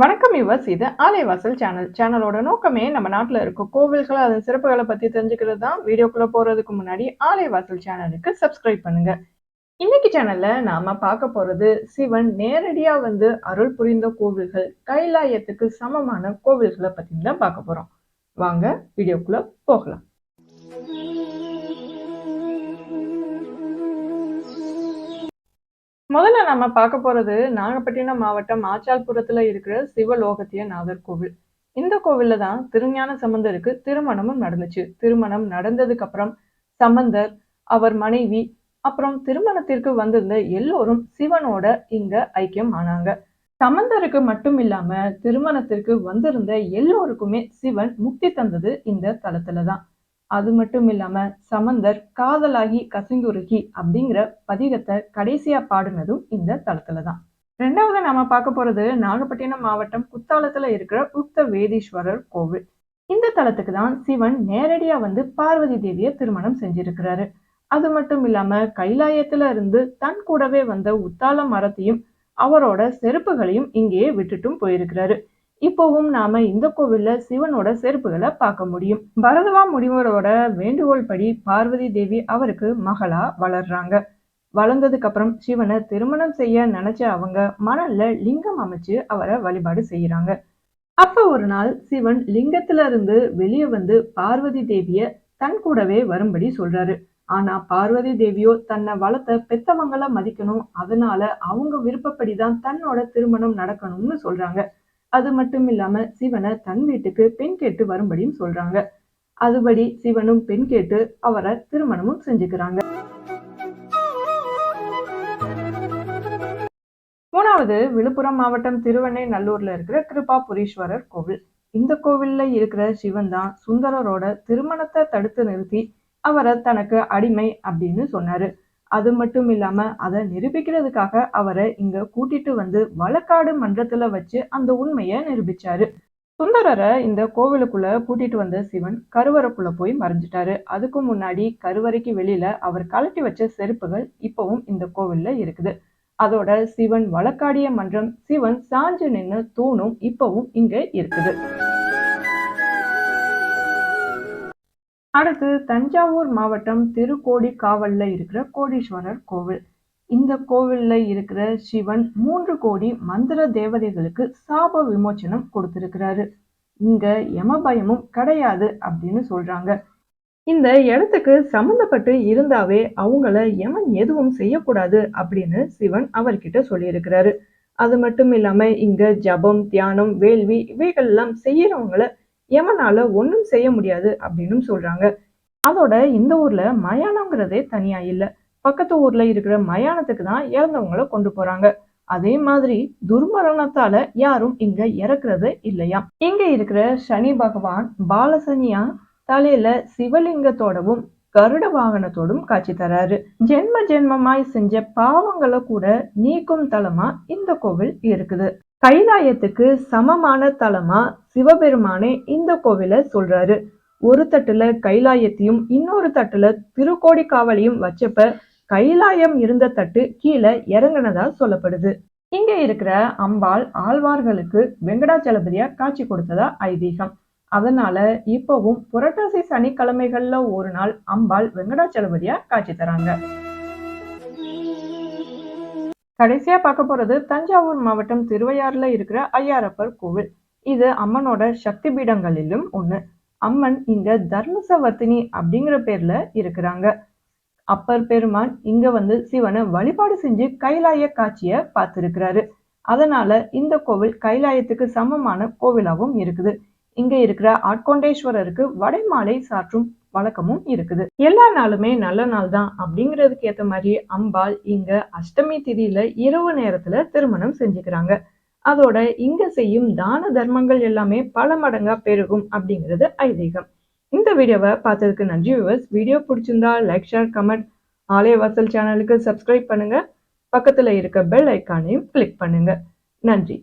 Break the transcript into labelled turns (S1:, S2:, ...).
S1: வணக்கம் யுவர்ஸ் இது ஆலைவாசல் சேனல் சேனலோட நோக்கமே நம்ம நாட்டில் இருக்க கோவில்கள் அதன் சிறப்புகளை பற்றி தெரிஞ்சுக்கிறது தான். வீடியோக்குள்ளே போகிறதுக்கு முன்னாடி ஆலைவாசல் சேனலுக்கு சப்ஸ்கிரைப் பண்ணுங்க. இன்னைக்கு சேனல்ல நாம பார்க்க போறது சிவன் நேரடியாக வந்து அருள் புரிந்த கோவில்கள் கைலாயத்துக்கு சமமான கோவில்களை பற்றி தான் பார்க்க போறோம். வாங்க வீடியோக்குள்ளே போகலாம். முதல்ல நம்ம பார்க்க போறது நாகப்பட்டினம் மாவட்டம் ஆச்சால்புரத்துல இருக்கிற சிவலோகத்திய நாதர் கோவில். இந்த கோவில்ல தான் திருஞான சம்பந்தருக்கு திருமணமும் நடந்துச்சு. திருமணம் நடந்ததுக்கு அப்புறம் சம்பந்தர் அவர் மனைவி அப்புறம் திருமணத்திற்கு வந்திருந்த எல்லோரும் சிவனோட இங்க ஐக்கியம் ஆனாங்க. சம்பந்தருக்கு மட்டும் இல்லாம திருமணத்திற்கு வந்திருந்த எல்லோருக்குமே சிவன் முக்தி தந்தது இந்த தலத்துலதான் அது மட்டும் இல்லாம சமந்தர் காதலாகி கசிங்குருகி அப்படிங்கிற பதிகத்தை கடைசியா பாடினதும் இந்த தளத்துல தான் ரெண்டாவது நாம பார்க்க போறது நாகப்பட்டினம் மாவட்டம் குத்தாலத்துல இருக்கிற உக்த வேதீஸ்வரர் கோவில். இந்த தலத்துக்கு தான் சிவன் நேரடியா வந்து பார்வதி தேவியை திருமணம் செஞ்சிருக்கிறாரு. அது மட்டும் இல்லாம கைலாயத்துல இருந்து தன் கூடவே வந்த உத்தால மரத்தையும் அவரோட செருப்புகளையும் இங்கேயே விட்டுட்டும் போயிருக்கிறாரு. இப்போவும் நாம இந்த கோவில்ல சிவனோட செருப்புகளை பார்க்க முடியும். பரதவா முடிவரோட வேண்டுகோள் படி பார்வதி தேவி அவருக்கு மகளா வளர்றாங்க. வளர்ந்ததுக்கு அப்புறம் சிவனை திருமணம் செய்ய நினைச்ச அவங்க மணல்ல லிங்கம் அமைச்சு அவரை வழிபாடு செய்யறாங்க அப்ப ஒரு நாள் சிவன் லிங்கத்துல இருந்து வெளியே வந்து பார்வதி தேவிய தன் கூடவே வரும்படி சொல்றாரு. ஆனா பார்வதி தேவியோ தன்னை வளர்த்த பெத்தவங்களை மதிக்கணும். அதனால அவங்க விருப்பப்படிதான் தன்னோட திருமணம் நடக்கணும்னு சொல்றாங்க. அது மட்டும் இல்லாம சிவனை தன் வீட்டுக்கு பெண் கேட்டு வரும்படியும் சொல்றாங்க. அதுபடி சிவனும் பெண் கேட்டு அவரை திருமணமும் செஞ்சுக்கிறாங்க. மூணாவது விழுப்புரம் மாவட்டம் திருவண்ணை நல்லூர்ல இருக்கிற கிருபாபுரீஸ்வரர் கோவில். இந்த கோவில்ல இருக்கிற சிவன் தான் சுந்தரரோட திருமணத்தை தடுத்து நிறுத்தி அவரை தனக்கு அடிமை அப்படின்னு சொன்னாரு. அது மட்டும் இல்லாம அதை நிரூபிக்கிறதுக்காக அவரை இங்க கூட்டிட்டு வந்து வழக்காடு மன்றத்துல வச்சு அந்த உண்மையை நிரூபிச்சாரு. சுந்தரரை இந்த கோவிலுக்குள்ள கூட்டிட்டு வந்த சிவன் கருவறைக்குள்ள போய் மறைஞ்சிட்டாரு. அதுக்கு முன்னாடி கருவறைக்கு வெளியில அவர் கலட்டி வச்ச செருப்புகள் இப்பவும் இந்த கோவில்ல இருக்குது. அதோட சிவன் வழக்காடிய மன்றம் சிவன் சாஞ்சு நின்று தூணும் இப்பவும் இங்க இருக்குது. அடுத்து தஞ்சாவூர் மாவட்டம் திருக்கோடி காவல்ல இருக்கிற கோடீஸ்வரர் கோவில். இந்த கோவில்ல இருக்கிற சிவன் மூன்று கோடி மந்திர தேவதைகளுக்கு சாப விமோச்சனம் கொடுத்திருக்கிறாரு. இங்க யம பயமும் கிடையாது அப்படின்னு சொல்றாங்க. இந்த இடத்துக்கு சம்மந்தப்பட்டு இருந்தாவே அவங்கள யமன் எதுவும் செய்யக்கூடாது அப்படின்னு சிவன் அவர்கிட்ட சொல்லியிருக்கிறாரு. அது மட்டும் இல்லாம இங்க ஜபம் தியானம் வேள்வி இவைகள் எல்லாம் செய்யறவங்கள யமனால ஒன்றும் செய்ய முடியாது அப்படின்னு சொல்றாங்க. அதோட இந்த ஊர்ல மயானங்கிறதே தனியா இல்ல. பக்கத்து ஊர்ல இருக்கிற மயானத்துக்கு தான் இறந்தவங்கள கொண்டு போறாங்க. அதே மாதிரி துர்மரணத்தால யாரும் இங்க இறக்குறது இல்லையா? இங்க இருக்கிற சனி பகவான் பாலசனியா தலையில சிவலிங்கத்தோடவும் கருட வாகனத்தோடும் காட்சி தராரு. ஜென்ம ஜென்மமாய் செஞ்ச பாவங்களை கூட நீக்கும் தலமா இந்த கோவில் இருக்குது. கைலாயத்துக்கு சமமான தலமா சிவபெருமானே இந்த கோவில சொல்றாரு. ஒரு தட்டுல கைலாயத்தையும் இன்னொரு தட்டுல திருக்கோடி காவலையும் வச்சப்ப கைலாயம் இருந்த தட்டு கீழே இறங்கினதா சொல்லப்படுது. இங்க இருக்கிற அம்பாள் ஆழ்வார்களுக்கு வெங்கடாச்சலபதியா காட்சி கொடுத்ததா ஐதீகம். அதனால இப்பவும் புரட்டாசி சனிக்கிழமைகள்ல ஒரு நாள் அம்பாள் வெங்கடாச்சலபதியா காட்சி தராங்க. கடைசியா பார்க்க போறது தஞ்சாவூர் மாவட்டம் திருவையாறுல இருக்கிற ஐயாரப்பர் கோவில். இது அம்மனோட சக்தி பீடங்களிலும் ஒண்ணு. அம்மன் இங்க தர்மசவர்த்தினி அப்படிங்கிற பேர்ல இருக்கிறாங்க. அப்பர் பெருமான் இங்க வந்து சிவனை வழிபாடு செஞ்சு கைலாய காட்சிய பார்த்திருக்கிறாரு. அதனால இந்த கோவில் கைலாயத்துக்கு சமமான கோவிலாகவும் இருக்குது. இங்க இருக்கிற ஆட்கொண்டேஸ்வரருக்கு வடைமாலை சாற்றும் வழக்கமும் இருக்குது. எல்லா நாளுமே நல்ல நாள் தான் அப்படிங்கிறதுக்கு ஏத்த மாதிரி அம்பாள் இங்க அஷ்டமி திதியில இரவு நேரத்துல திருமணம் செஞ்சுக்கிறாங்க. அதோட இங்க செய்யும் தான தர்மங்கள் எல்லாமே பல மடங்கா பெருகும் அப்படிங்கிறது ஐதீகம். இந்த வீடியோவை பார்த்ததுக்கு நன்றி விவர்ஸ் வீடியோ பிடிச்சிருந்தா லைக் ஷேர் கமெண்ட் ஆலய வாசல் சேனலுக்கு சப்ஸ்கிரைப் பண்ணுங்க. பக்கத்துல இருக்க பெல் ஐக்கானையும் கிளிக் பண்ணுங்க. நன்றி.